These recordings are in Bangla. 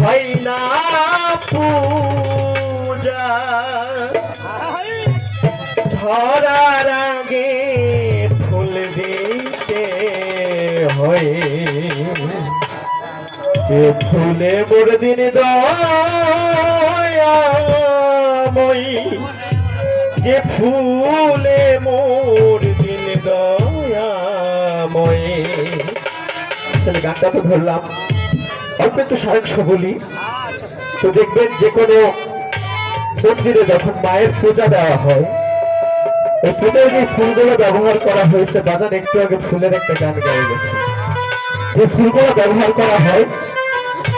হয় না পূজা। ঝরার আগে ফুল দিতে হয়। যে ফুলে মোর দিন দয়াময়ী। যে ফুলে মোর দিন দয়াময়ী। আসলে গানটা তো ধরলাম। অল্প একটু সারাংশ বলি তো দেখবেন যে কোনো মন্দিরে যখন মায়ের পূজা দেওয়া হয় এই পূজায় যে ফুলগুলো ব্যবহার করা হয়েছে বাজার একটু আগে ফুলের একটা গান গায়ে গেছে। যে ফুলগুলো ব্যবহার করা হয়,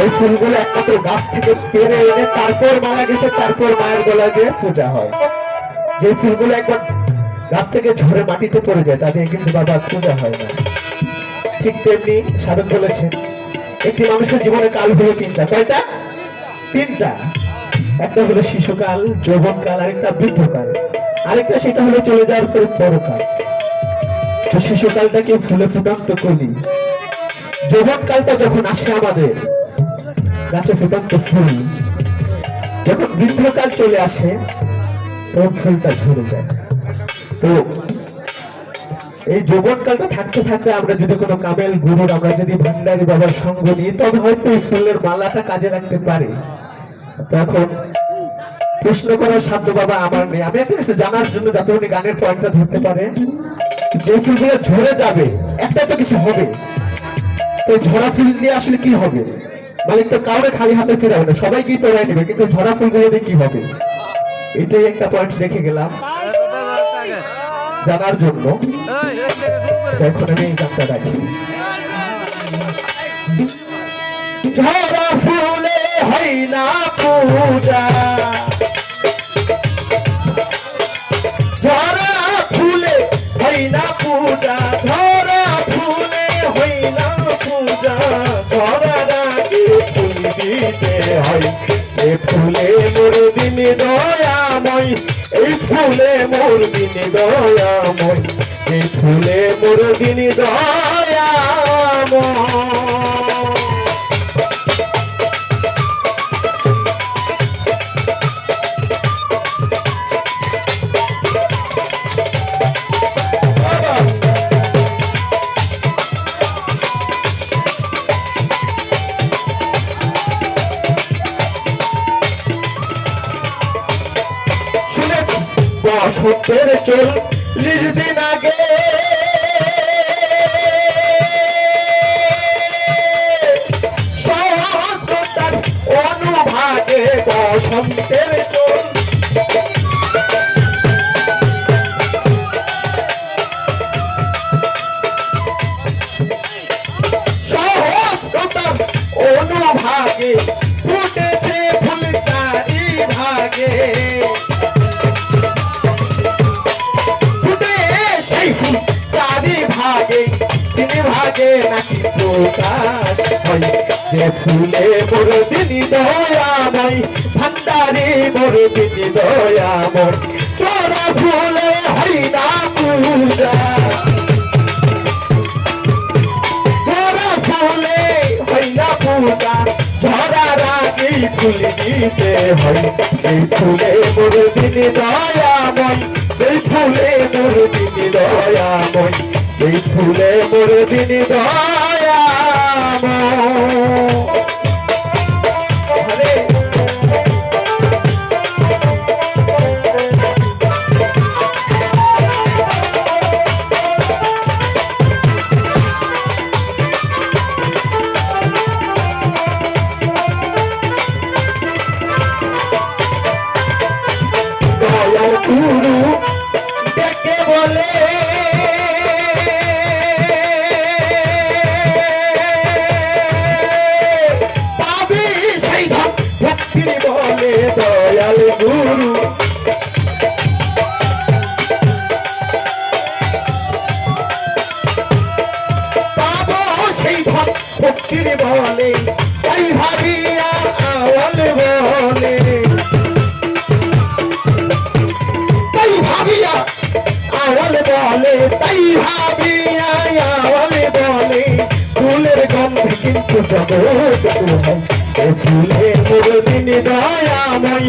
ওই ফুলগুলো একমাত্র গাছ থেকে পেরে এনে তারপর মালা গেছে তারপর মায়ের গলা দিয়ে পূজা হয়। যে ফুলগুলো একবার গাছ থেকে ঝরে মাটিতে পড়ে যায় তাদের কিন্তু বাবা পূজা হয় না। ঠিক তেমনি সাধক বলেছেন একটি মানুষের জীবনে কাল হলো তিনটা। কয়টা? তিনটা। একটা হলো শিশুকাল, যৌবনকাল, আরেকটা বৃদ্ধকাল। আরেকটা সেটা হলো চলে যাওয়ার পরে বড়কাল তো শিশুকালটাকে ফুলে ফুটান্ত কলি যৌবনকালটা যখন আসে আমাদের, গাছে ফুটান্ত ফুল। যখন বৃদ্ধকাল চলে আসে, তখন ফুলটা ঝরে যায়। তো এই যৌবনকালটা থাকতে থাকতে আমরা যদি কোনো কামেল গুরুর আমরা যদি ভান্ডারি বাবার সঙ্গ নিই, তবে হয়তো এই ফুলের মালাটা কাজে রাখতে পারি। তখন প্রশ্ন করার সাধ্য বাবা আমার নেই। আমি একটা কাছে জানার জন্য যাতে উনি গানের পয়েন্টটা ধরতে পারে। যে ফুলগুলো ঝরে যাবে, একটা তো কিছু হবে। তো ঝরা ফুল দিয়ে আসলে কি হবে? মানে তো কাউরে খালি হাতে ফেরাবে না সবাই সবাইকেই তোড়াই নেবে, কিন্তু ঝরা ফুলগুলো দিয়ে কি হবে? এটাই একটা পয়েন্ট রেখে গেলাম। জানার জন্য এখন আমি এই গানটা রাখি ঝরা ফুলে হয় না পূজা। ঝরা ফুলে হয় না পূজা। ঝরা ফুলে হয় না পূজা। ঝরা রাগে ফুল দিতে হয়। এ ফুলে মোর দিন দয়াময়, এই ফুলে মোর দিন দয়াময়, এই ফুলে মোর দিন দয়াময়। বসন্তের চল্লিশ দিন আগে। সহস্রতার অনুভাগে বসন্তের চল সহস্রতার অনুভাগে ভাগে নাকি প্রকাশ হয়? যে ফুলে মোর দিনী দয়াময় ভান্ডারে মোর দিনী দয়াময় তোরা ফুলে না পূজা। তোরা ফুলে না পূজা। ঝরার আগেই ফুল মোর দিনী দয়াময় এই ফুলে মোর দিনী দয়াময় এই ফুলে মোর দিনী দয়াময় বলে তাই ভাবিয়া আওয়াল বলে তাই ভাবিয়া আওয়াল বলে তাই ফুলের দিন দয়াময়।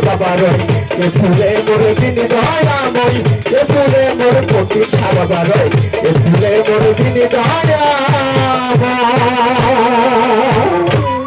বাবার এ ফুলে মোর দিন দয়াময়, এ ফুলে মোর পটি ছাড়া বাবার এ ফুলে মোর